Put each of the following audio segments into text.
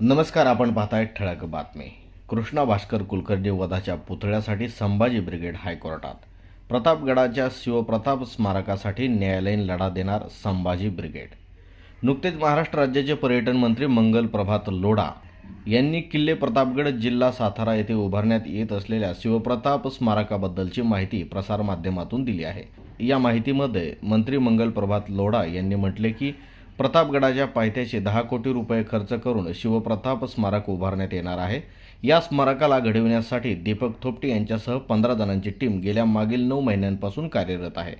नमस्कार आपण पाहताय ठळक बातमी. कृष्णा भास्कर कुलकर्णी वधाच्या पुतळ्यासाठी संभाजी ब्रिगेड हायकोर्टात. प्रतापगडाच्या शिवप्रताप स्मारकासाठी न्यायालयीन लढा देणार संभाजी ब्रिगेड. नुकतेच महाराष्ट्र राज्याचे पर्यटन मंत्री मंगल प्रभात लोढा यांनी किल्ले प्रतापगड जिल्हा सातारा येथे उभारण्यात येत असलेल्या शिवप्रताप स्मारकाबद्दलची माहिती प्रसारमाध्यमातून दिली आहे. या माहितीमध्ये मंत्री मंगल प्रभात लोढा यांनी म्हटले की प्रतापगडाच्या पायथ्याशी दहा कोटी रुपये खर्च करून शिवप्रताप स्मारक उभारण्यात येणार आहे. या स्मारकाला घडविण्यासाठी दीपक थोपटे यांच्यासह पंधरा जणांची टीम गेल्या मागील नऊ महिन्यांपासून कार्यरत आहे.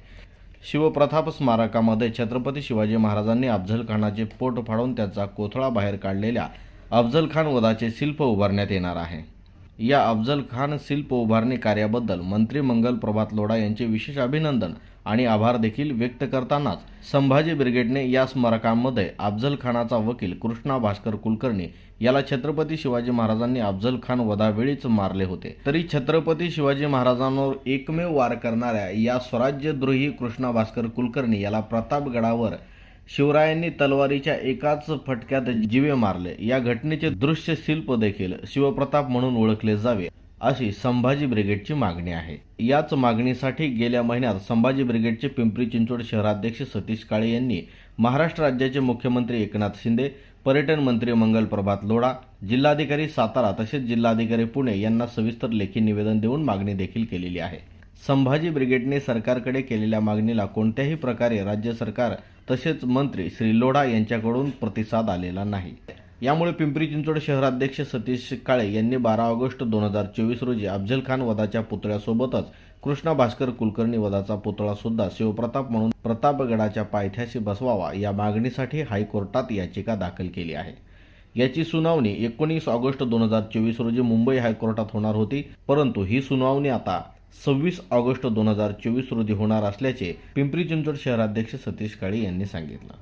शिवप्रताप स्मारकामध्ये छत्रपती शिवाजी महाराजांनी अफजलखानाचे पोट फाडून त्याचा कोथळा बाहेर काढलेल्या अफजलखान वधाचे शिल्प उभारण्यात येणार आहे. या अफझल खान शिल्प उभारणी कार्याबद्दल मंत्री मंगल प्रभात लोढा यांचे विशेष अभिनंदन आणि आभार देखील व्यक्त करतानाच संभाजी ब्रिगेडने या स्मारकांमध्ये अफजल खानाचा वकील कृष्णा भास्कर कुलकर्णी याला छत्रपती शिवाजी महाराजांनी अफजल खान वधावेळीच मारले होते. तरी छत्रपती शिवाजी महाराजांवर एकमेव वार करणाऱ्या या स्वराज्यद्रोही कृष्णा भास्कर कुलकर्णी याला प्रतापगडावर शिवरायांनी तलवारीच्या एकाच फटक्यात जीवे मारले. या घटनेचे दृश्य शिल्प देखील शिवप्रताप म्हणून ओळखले जावे अशी संभाजी ब्रिगेडची मागणी आहे. याच मागणीसाठी गेल्या महिन्यात संभाजी ब्रिगेडचे पिंपरी चिंचवड शहराध्यक्ष सतीश काळे यांनी महाराष्ट्र राज्याचे मुख्यमंत्री एकनाथ शिंदे पर्यटन मंत्री मंगल प्रभात लोढा जिल्हाधिकारी सातारा तसेच जिल्हाधिकारी पुणे यांना सविस्तर लेखी निवेदन देऊन मागणी देखील केलेली आहे. संभाजी ब्रिगेडने सरकारकडे केलेल्या मागणीला कोणत्याही प्रकारे राज्य सरकार तसेच मंत्री श्री लोढा यांच्याकडून प्रतिसाद आलेला नाही. यामुळे पिंपरी चिंचवड शहराध्यक्ष सतीश काळे यांनी बारा ऑगस्ट दोन हजार चोवीस रोजी अफजल खान वधाच्या पुतळ्यासोबतच कृष्णा भास्कर कुलकर्णी वधाचा पुतळा सुद्धा शिवप्रताप म्हणून प्रतापगडाच्या पायथ्याशी बसवावा या मागणीसाठी हायकोर्टात याचिका दाखल केली आहे. याची सुनावणी एकोणीस ऑगस्ट दोन हजार चोवीस रोजी मुंबई हायकोर्टात होणार होती परंतु ही सुनावणी आता सव्वीस ऑगस्ट दोन हजार चोवीस रोजी होणार असल्याचे पिंपरी चिंचवड शहराध्यक्ष सतीश काळे यांनी सांगितलं.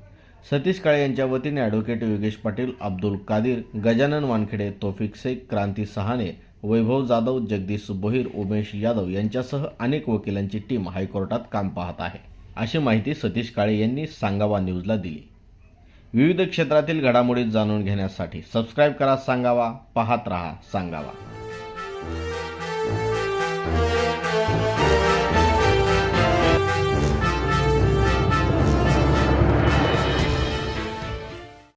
सतीश काळे यांच्या वतीने ॲडव्होकेट योगेश पाटील अब्दुल कादिर गजानन वानखेडे तोफिक शेख क्रांती सहाने वैभव जाधव जगदीश बोहीर उमेश यादव यांच्यासह अनेक वकिलांची टीम हायकोर्टात काम पाहत आहे. अशी माहिती सतीश काळे यांनी सांगावा न्यूजला दिली. विविध क्षेत्रातील घडामोडी जाणून घेण्यासाठी सबस्क्राईब करा सांगावा पाहत रहा सांगावा.